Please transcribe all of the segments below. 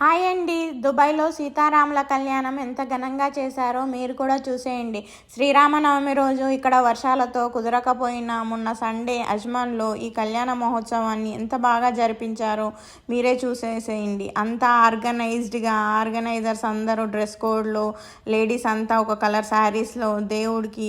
Hi అండి. దుబాయ్లో సీతారాముల కళ్యాణం ఎంత ఘనంగా చేశారో మీరు కూడా చూసేయండి. శ్రీరామనవమి రోజు ఇక్కడ వర్షాలతో కుదరకపోయినా మొన్న సండే అజ్మాన్లో ఈ కళ్యాణ మహోత్సవాన్ని ఎంత బాగా జరిపించారో మీరే చూసేసేయండి. అంతా ఆర్గనైజ్డ్గా ఆర్గనైజర్స్ అందరూ డ్రెస్ కోడ్లో లేడీస్ అంతా ఒక కలర్ శారీస్లో దేవుడికి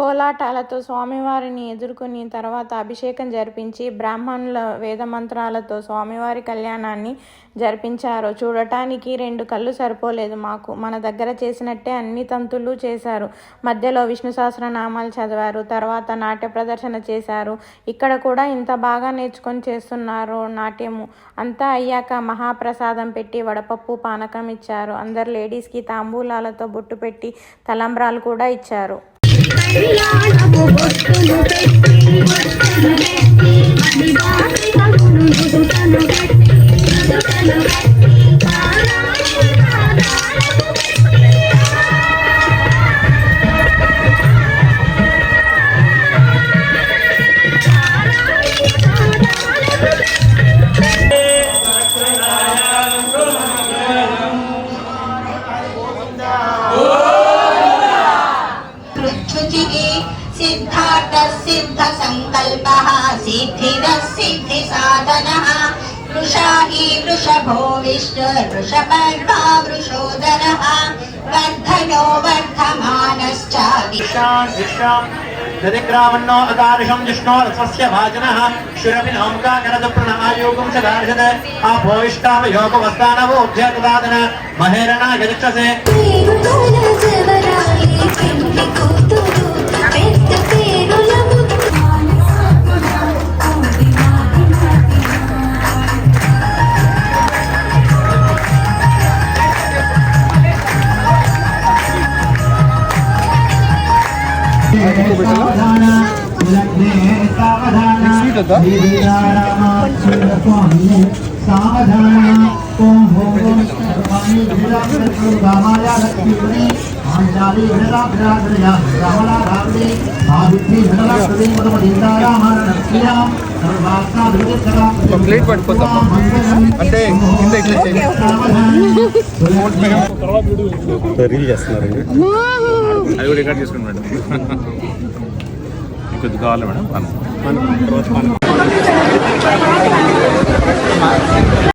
కోలాటాలతో స్వామివారిని ఎదుర్కొని తర్వాత అభిషేకం జరిపించి బ్రాహ్మణుల వేద మంత్రాలతో స్వామివారి కళ్యాణాన్ని జరిపించారు చూడటానికి రెండు కళ్ళు సరిపోలేదు మాకు. మన దగ్గర చేసినట్టే అన్ని తంతులు చేశారు. మధ్యలో విష్ణు సహస్రనామాలు చదివారు తర్వాత నాట్య ప్రదర్శన చేశారు. ఇక్కడ కూడా ఇంత బాగా నేర్చుకొని చేస్తున్నారు నాట్యము. అంతా అయ్యాక మహాప్రసాదం పెట్టి వడపప్పు పానకం ఇచ్చారు. అందరు లేడీస్కి తాంబూలాలతో బొట్టు పెట్టి తలంబ్రాలు కూడా ఇచ్చారు. పెట్టి सिद्धार्थसिद्धसङ्कल्पः सिद्धिरः सिद्धिसाधनः वृषा हि वृषभो विष्णुर्वृषपर्वा वृषोदरः वर्धनो वर्धमानश्च दरिद्रावन्नो अदार्षम् जिष्णो रथस्य भाजनः क्षुरपि नौका करतु प्रणमायोगं च दार्षत आभोविष्टाम योगवस्तानवोऽभ्य महेरणा మదమదీతారామాన లక్ష్మీయా సర్వాస్తా విడితరా ప్లేట్ పట్టుకోద్దాం. అంటే కింద ఇట్లా చేయండి. రీల్ చేస్తున్నారండి అది కూడా రికార్డ్ చేసుకోండి మేడం కొద్ది కావాలి మేడం.